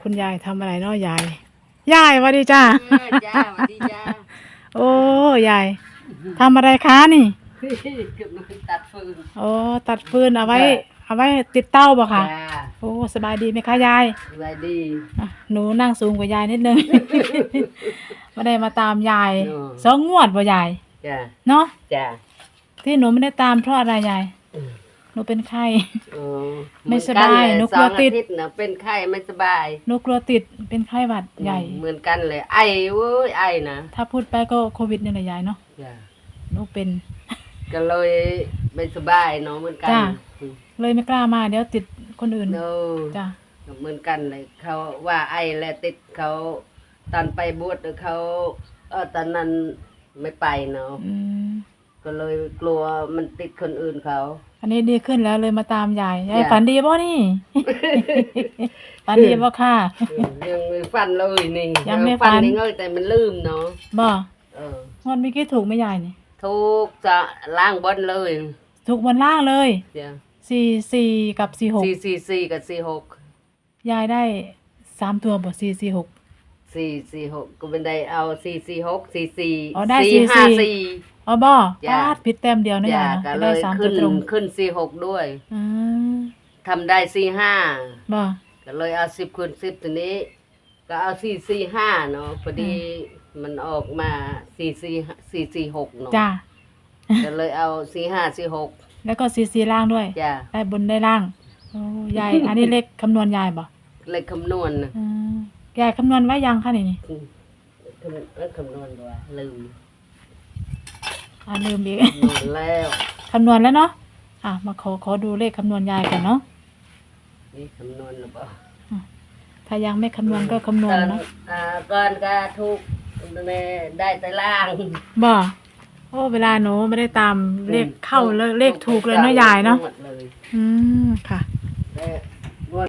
คุณยายทำอะไรเนาะยาย ยายสวัสดีจ้า เออจ้าสวัสดีจ้าโอ้ยายทำอะไรคะนี่ เกือบมันตัดฟืน โอ้ตัดฟืนเอาไว้เอาไว้ติดเต้าบ่ค่ะ จ้าโอ้สบายดีไหมคะยายสบายดี อะหนูนั่งสูงกว่ายายนิดนึง ไม่ได้มาตามยายเนอะ สองงวดบ่ยาย จ้าเนาะจ้าที่หนูไม่ได้ตามเพราะอะไรยายอืม หนูเป็นไข้อ๋อไม่สบายเหมือนุกกลัวติดสองอาทิตย์นะเป็นไข้ไม่สบายหนูกลัวติดเป็นไข้หวัดใหญ่ เหมือนกันเลย ไอเว้ยไอนะถ้าพูดไปก็โควิดนี่แหละยายเนาะจ้าหนูเป็น ก็เลยไม่สบายเนาะเหมือนกันจ้าเลยไม่กล้ามาเดี๋ยวติดคนอื่นเนอะจ้ะก็เหมือนกันเลย เขาว่าไอและติดเขาตอนไปบวชเขาเออตอนนั้นไม่ไปเนาะอืม ก็เลยกลัวมันติดคนอื่นเขา อันนี้ดีขึ้นแล้วเลยมาตามยายยายจ้ะ ฝันดีบ่นี่ ฝันดีบ่ค่ะเออยังไม่ฟันเลยนี่ยังไม่ฟัน นี่เงยแต่มันลืมเนาะบ่เอองวดเมื่อกี้ถูกไหมยายนี่ทุกจะล้างบนเลยถูกบนล่างเลยเดี๋ยวสี่สี่กับสี่หกสี่สี่สี่กับสี่หกยายได้สามตัวบ่สี่สี่หก สี่สี่หกก็เป็นได้เอาสี่สี่หกสี่สี่อ๋อได้สี่ห้า44สี่ อ๋อบ่จ้ะพลาดผิดแต้มเดียวนะายอยายก็นะจะเลได้ยสามตัขึ้วนตรงขึ้นสี่หกด้วยอืมทำได้สี่ห้าบ่ ก็เลยเอาสิบคูณสิบตัวนี้ ก็เอาสี่สี่ห้าเนาะพอดีมันออกมาสี่สี่สี่สี่หกเนาะจ้า ก็เลยเอาสี่ห้าสี่หกแล้วก็สี่สี่ล่างด้วย จ้ะได้บนได้ล่าง โอ้ยาย อันนี้เลขคำนวณยายบ่เลยคำนวณน่ะอืมยายคำนวณไว้ยังคะนี่นี่อืมคำเอ้ยคำนวณว่าลืม อ่าลืมอีกคำนวณแล้วคำนวณแล้วเนาะอะมาขอขอดูเลขคำนวณยายกันเนาะนี่คำนวณหรือเปล่าถ้ายังไม่คำนวณก็คำนวณตอนเนาะอ่าก่อนก็ถูกในได้แต่ล่างบ่โอ้เวลาหนูไม่ได้ตามเลขเข้าเลขเลขถูกเลยเนาะยายเนาะหมดเลยอืมค่ะ ได้งวด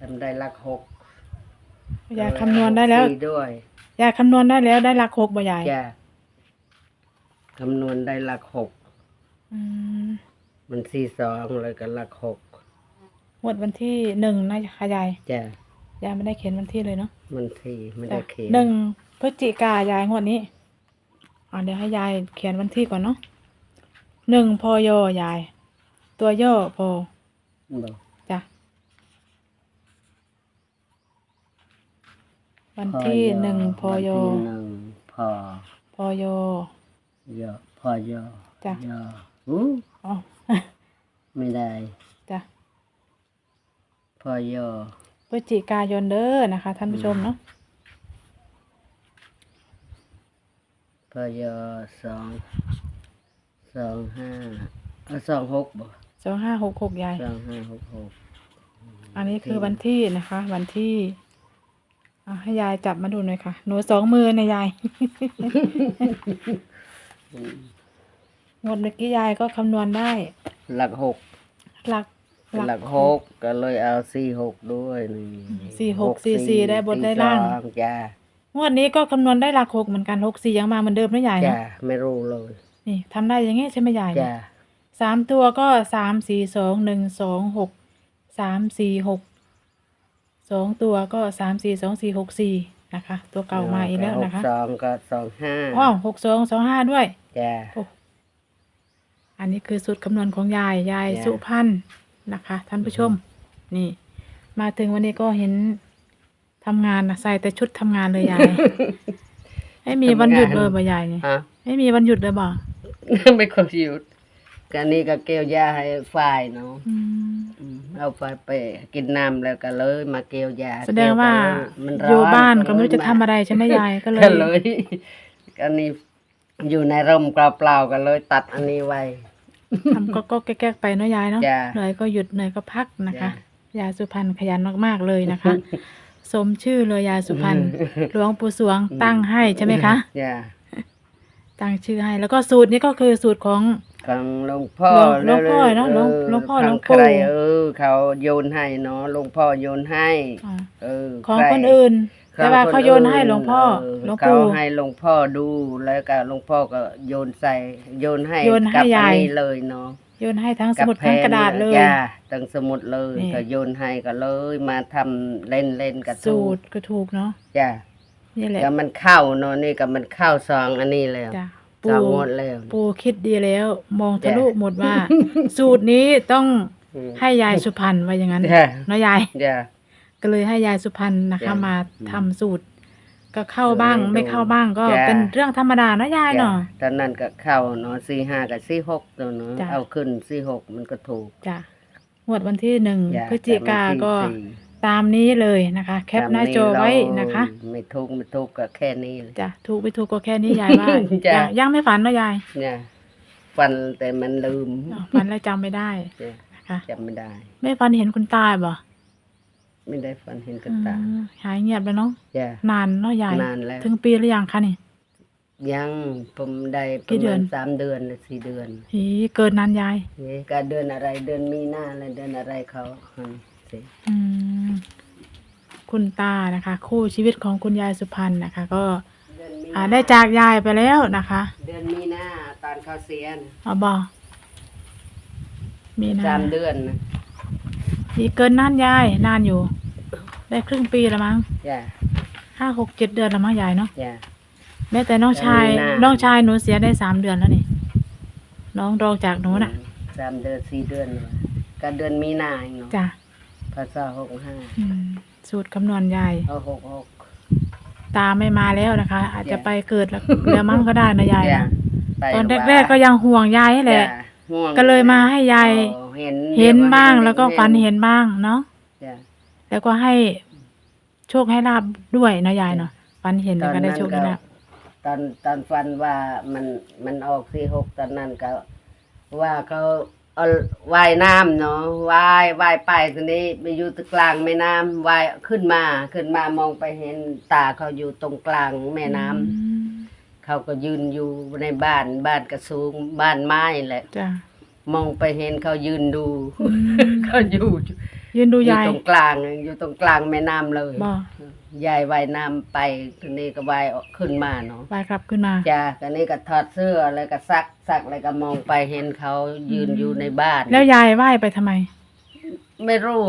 ทำได้หลักหกยายคำนวณได้แล้วสี่ด้วยยายคำนวณได้แล้วได้หลักหกบ่ยาย จ้ะ คำนวณได้หลักหก อืมมันสี่สองเลยก็หลักหกงวดวันที่หนึ่งนะค่ะยายจ้ะยายไม่ได้เขียนวันที่เลยเนาะมันสี่ไม่จ้ะได้เขียนหนึ่งพฤศจิกายายงวดนี้อ่าเดี๋ยวให้ยายเขียนวันที่ก่อนเนาะหนึ่งพอยยาย ตัวย่อพอบอกจ้ะวันที่หนึ่งพอยวันที่หนึ่งพอ พอย ยอพอยอจ้ะ ยออู้อ๋อ ไม่ได้จ้ะพอยอพฤศจิกายนเด้อนะคะ ท่านผู้ชมเนาะพอยอสองสองห้าเอาสองหกบ่สองห้าหกหกยาย สองห้าหกหกอันนี้คือวันที่นะคะ วันที่อะให้ยายจับมาดูหน่อยค่ะ หนูสองมือนะยาย งวดเมื่อกี้ยายก็คำนวณได้ หลักหกหลักหลักหกก็เลยเอาสี่หกด้วยนี่สี่หกสี่สี่ได้บนได้ล่างสี่สอจ้างวดนี้ก็คำนวณได้หลักหกเหมือนกันหกสี่ยังมาเหมือนเดิมนะยายจ้าเนาะไม่รู้เลยนี่ทำได้อย่างงี้ใช่ไหมยายจ้าสามตัวก็สามสี่สองหนึ่งสองหกสามสี่หกสองตัวก็สามสี่สองสี่หกสี่ นะคะ ตัวเก่ามาอีกแล้วนะคะหสองก็สองห้าอ๋อหกสองสองห้าด้วย จ้าโอ้อันนี้คือสูตรคำนวณของยาย ยายจ้ะ สุพันธ์นะคะ ท่านผู้ชม นี่ มาถึงวันนี้ก็เห็นทำงานนะใส่แต่ชุดทำงานเลยยาย ไม่มีวันหยุดเลยบ่ยายเนี่ยฮะ ไม่มีวันหยุดเลยบ่ ไม่ค่อยหยุด กันนี้ก็เกี่ยวยาให้ฝ่ายเนาะอืมอืมเอาไปไปกินน้ำแล้วก็เลยมาเกี่ยวยาแสดงว่าเกี่ยไปอยู่บ้านก็ไม่รู้จะทำอะไรใช่ไหมยายก็เลย ก็เลยอันนี้อยู่ในร่มเปล่าๆก็เลยตัดอันนี้ไว้ ทำก็ก็แก๊กๆไปเนาะยายเนาะจ้ะเหนื่อยก็หยุดเหนื่อยก็พักนะคะ จ้ะ ยายสุพรรณขยันมากๆเลยนะคะ สมชื่อเลยยายสุพรรณหลวงปู่สวงตั้งให้ใช่ไหมคะ จ้ะตั้งชื่อให้แล้วก็สูตรนี้ก็คือสูตรของ ของหลวงพ่อหลวงหลวงพ่อเนอะหลวงหลวงพ่อหลวงปู่ ใครเออ เขาโยนให้เนาะหลวงพ่อโยนให้อ่าเออของใร คนอื่น แต่ว่าของเขาโยนให้หลวงพ่อเหลวงเขาปู่ให้หลวงพ่อดูแล้วก็หลวงพ่อก็โยนใส่โยนให้โยนให้กับยาย อันนี้เลยเนาะโยนให้ทั้งสมุดทั้งกระดาษเลย จ้าตั้งสมุดเลยนี่ ก็โยนให้ก็เลย มาทำเล่นเล่นๆกับสูตรก็ถูกเนาะจ้านี่แหละก็มันเข้าเนาะนี่ก็มันเข้าซองอันนี้แล้ว จ้ะ ซองปูหมดแล้วปูคิดดีแล้ว มองทะลุจ้ะหมดว่า สูตรนี้ต้องอืม ให้ยายสุพรรณว่าอย่างนั้นจ้ะเนาะยาย จ้าก็เลยให้ยายสุพรรณนะคะ จ้ะมาทำสูตร ก็เข้าบ้างเออไม่เข้าบ้างก็จ้ะ เป็นเรื่องธรรมดาเนาะยายจ้ะเนาะ ตอนนั้นก็เข้าเนาะสี่ห้ากับสี่หกตัวเนาะจ้ะ เอาขึ้นสี่หกมันก็ถูก จ้ะงวดวันที่หนึ่งจ้ะพฤศจิกาแต่มันก็สี่ ตามนี้เลยนะคะ แคปหน้าจอไว้นะคะ ไม่ถูกไม่ถูกก็แค่นี้เลย จ้ะถูกไปถูกก็แค่นี้ยายว่าจ้ะ ยังยังไม่ฝันเนาะยายเนี่ยฟันแต่มันลืมอ้าวฝันแล้วจำไม่ได้จ้ะนะคะจำไม่ได้ไม่ฝันเห็นคุณตาบ่ไม่ได้ฟันเห็นกับตาอืมหายเงียบแล้วเนาะจ้ะ นานเนาะยายนานแล้ว ถึงปีหรือยังคะนี่ ยังผมได้ปกี่ระเดือมานณสามเดือนหรือสี่เดือนหีเกินนานยายนี่ก็เดือนอะไรเดือนมีหน้าอะไรเดือนอะไรเขา หันสิอืมคุณตานะคะ คู่ชีวิตของคุณยายสุพรรณนะคะ ก็เดือนมีอ่าได้จากยายไปแล้วนะคะเดือนมีหน้าตอนเขาเสียนะเอาบอมีนาสามเดือนนะอีกเกินนานยายนานอยู่ ได้ครึ่งปีแล้วมั้งจ้ะห้าหกเจ็ดเดือนแล้วมั้งยายเนาะจ้ะ แม้แต่น้องชายแต่มีนาน้องชายหนูเสียได้สามเดือนแล้วนี่น้องรองจากหนูน่ะสามเดือนสี่เดือนเลยก็เดือนมีนาเองเนาะจ้ะ ภาษาหกห้าอืมสูตรคำนวณยาย เอาหกหก ตาไม่มาแล้วนะคะ อาจจะไปเกิดแล้วแล้วมั้งก็ได้นะยายจ้ะนะไปตอนว่าแรกๆก็ยังห่วงยายให้แหละจ้ะห่วงก็เลยมาให้ยายโอ้เห็นเห็นบ้างเดี๋ยแล้วก็ฝันเห็นบ้างเนาะจ้ะแล้วก็ให้โชคให้ลาบด้วยนะยายเนาะฝันเห็นแล้วก็ได้โชคได้ลาบตอนตอนฟันว่ามันมันออกสี่หกตอนนั้นก็ว่าเขา เอาว่ายน้ำเนาะว่ายว่ายไปทีนี้ไปอยู่ตรงกลางแม่น้ำว่ายขึ้นมาขึ้นมามองไปเห็นตาเขาอยู่ตรงกลางแม่น้ำอืมเขาก็ยืนอยู่ในบ้านบ้านกระสูงบ้านไม้แหละ จ้ะ มองไปเห็นเขายืนดูอืมเขาอยู่ยืนดูอยู่ยายตรงกลางอยู่ตรงกลางแม่น้ำเลยบ่ ยายว่ายน้ำไปทีนี้ก็ว่ายออกขึ้นมาเนาะวายกลับขึ้นมาจ้าก็นี่ก็ถอดเสื้อแล้วก็ซักซักแล้วก็มองไปเห็นเขายืนอยู่ในบ้านแล้วยายว่ายไปทำไม ไม่รู้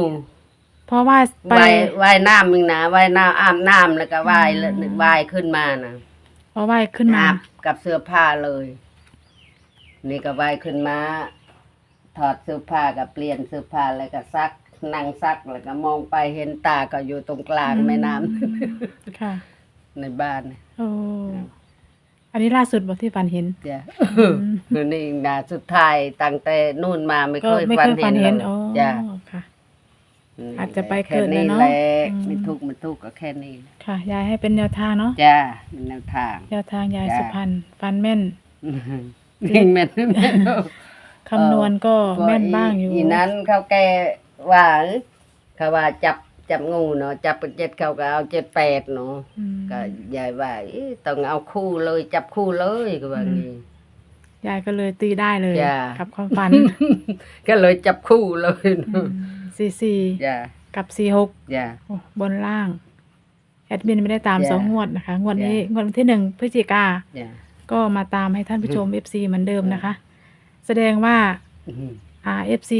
เพราะว่าไปว่ายว่ายน้ำมึงนะว่ายน้ำอาบน้ำแล้วก็ว่ายอืมว่ายขึ้นมานะเพราะว่ายขึ้นมาอาบกับเสื้อผ้าเลย นี่ก็ว่ายขึ้นมาถอดเสื้อผ้ากับเปลี่ยนเสื้อผ้าแล้วก็ซัก นั่งซักแล้วก็มองไปเห็นตาก็อยู่ตรงกลางแม่น้ำค่ะ ในบ้านโอ้อันนี้ล่าสุดบอกที่ฝันเห็นจ้ะมนี่นาสุดท้ายตั้งแต่นู่นมาไม่ก็เคยไม่ฝัเคนยฝันเห็เห็นนเลยโอ้จ้ะค่ะมอาจจะไปแค่เกิดแล้วเนอะแหละอืม ไม่ทุกข์ไม่ทุกข์ก็แค่นี้ค่ะ ยายให้เป็นแนวทางเนาะจ้าเป็นแนวทาง แนวทางยายจ้ะ สุพรรณฟันแม่นยิ่งแม่นแม่น คำนวณก็แม่นบ้างอยู่ อีนั้นเขาแก ว่าเขาว่าจับจับงูเนาะจับเป็นเจ็ดเขาก็เอาเจ็ดแปดเนาะอืมก็ยายว่าเอ๊ะต้องเอาคู่เลยจับคู่เลยก็ว่างี้ ยายก็เลยตีได้เลยจ้ะ กับความฝันก็เลยจับคู่เลยสี่สี่จ้ากับสี่หกจ้าโอ้บนล่าง แอดมินไม่ได้ตามจ้ะสองงวดนะคะ งวดนี้จ้ะ งวดวันที่หนึ่งพฤศจิกาจ้าก็มาตามให้ท่านผู้ชม FC เหมือนเดิมจ้ะนะคะ แสดงว่า อ่า FC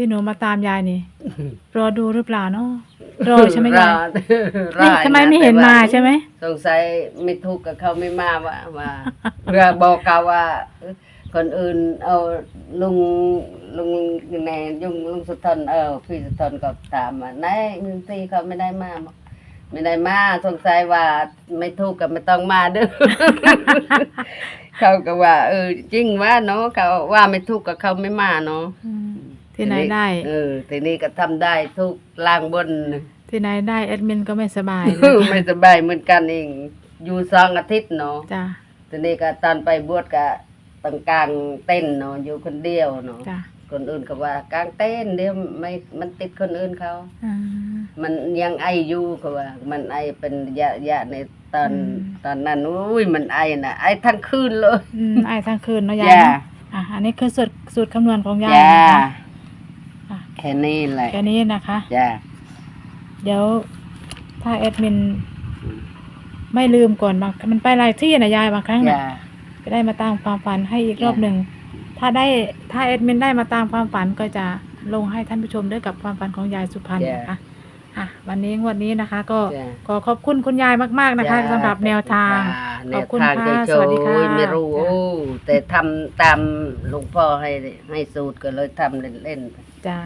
ที่หนูมาตามยายนี่ รอดูหรือเปล่าเนาะรอใช่ไหมยายรอนี่ทำไมไม่เห็นมาใช่ไหมสงสัยไม่ถูกกับเขาไม่มาว่าว่าเรือบอกเขาว่าเอ้ยคนอื่นเอาลุงลุงแหนยุงลุงสุทนเออพี่สุทนก็ถามว่าไหนเงินตีเขาไม่ได้มาบอกไม่ได้มาสงสัยว่าไม่ถูกกับไม่ต้องมาเด้อเขาก็ว่า เออ จริงว่าเนาะเขาว่าไม่ถูกกับเขาไม่มาเนาะอืม ที่ไหนได้ เออทีนี้ก็ทำได้ทุกล่างบน ที่ไหนได้แอดมินก็ไม่สบายนะ ไม่สบายเหมือนกันเอง อยู่สองอาทิตย์เนาะจ้ะทีนี้ก็ตอนไปบวชก็ต้องกลางเต้นเนาะอยู่คนเดียวเนาะจ้ะคนอื่นก็ว่ากลางเต้นเดี๋ยวไม่มันติดคนอื่นเขา อ่า มันยังไออยู่ก็ว่า มันไอเป็นระยะระยะในตอนอืม ตอนนั้นอุ้ยมันไอน่ะไอทั้งคืนเลยอืมไอ้ทั้งคืนเนาะยายจ้ะเนาะอะอันนี้คือสูตรสูตรคำนวณของยายจ้านะคะอะ แค่นี้แหละแค่นี้นะคะ จ้าเดี๋ยวถ้าแอดมิน ไม่ลืมก่อนบางมันไปหลายที่นะยายบางครั้งนะจ้าจะได้มาตามความฝันให้อีกรอบหนึ่งถ้าได้ถ้าเอ็ดมินได้มาตามความฝันก็จะลงให้ท่านผู้ชมด้วยกับความฝันของยายสุพรรณจ้ะนะคะอะวันนี้งวดนี้นะคะ ก็จ้ะ ขอขอบคุณคุณยายมากๆนะคะจ้าสำหรับแนวทางแนขอบวคุณทางค่ะเฉสวัสดีค่ะยๆไม่รู้จ้ะโอ้แต่ทำตามหลวงพ่อให้ให้สูตรก็เลยทำเล่นๆ จ้า